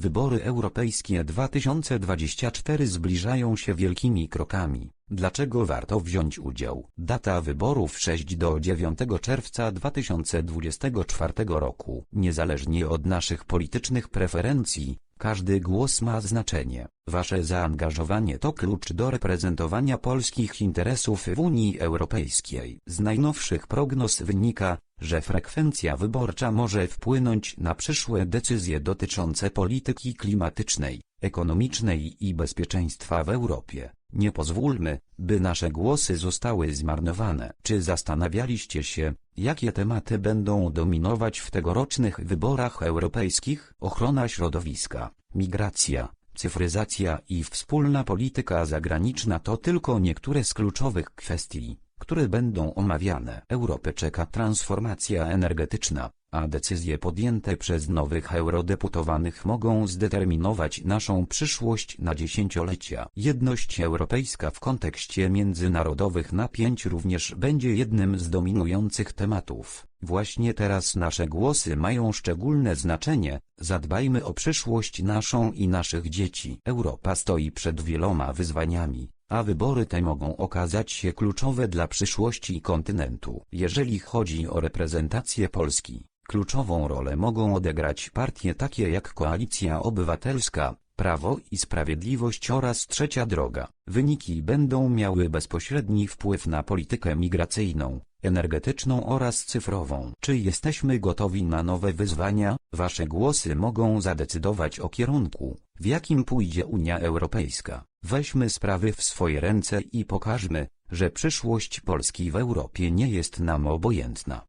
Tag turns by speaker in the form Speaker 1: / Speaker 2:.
Speaker 1: Wybory europejskie 2024 zbliżają się wielkimi krokami. Dlaczego warto wziąć udział? Data wyborów 6 do 9 czerwca 2024 roku. Niezależnie od naszych politycznych preferencji, każdy głos ma znaczenie. Wasze zaangażowanie to klucz do reprezentowania polskich interesów w Unii Europejskiej. Z najnowszych prognoz wynika, że frekwencja wyborcza może wpłynąć na przyszłe decyzje dotyczące polityki klimatycznej, ekonomicznej i bezpieczeństwa w Europie. Nie pozwólmy, by nasze głosy zostały zmarnowane. Czy zastanawialiście się, jakie tematy będą dominować w tegorocznych wyborach europejskich? Ochrona środowiska, migracja, cyfryzacja i wspólna polityka zagraniczna to tylko niektóre z kluczowych kwestii, które będą omawiane. Europę czeka transformacja energetyczna, a decyzje podjęte przez nowych eurodeputowanych mogą zdeterminować naszą przyszłość na dziesięciolecia. Jedność europejska w kontekście międzynarodowych napięć również będzie jednym z dominujących tematów. Właśnie teraz nasze głosy mają szczególne znaczenie, zadbajmy o przyszłość naszą i naszych dzieci. Europa stoi przed wieloma wyzwaniami, a wybory te mogą okazać się kluczowe dla przyszłości kontynentu. Jeżeli chodzi o reprezentację Polski, kluczową rolę mogą odegrać partie takie jak Koalicja Obywatelska, Prawo i Sprawiedliwość oraz Trzecia Droga. Wyniki będą miały bezpośredni wpływ na politykę migracyjną, energetyczną oraz cyfrową. Czy jesteśmy gotowi na nowe wyzwania? Wasze głosy mogą zadecydować o kierunku, w jakim pójdzie Unia Europejska. Weźmy sprawy w swoje ręce i pokażmy, że przyszłość Polski w Europie nie jest nam obojętna.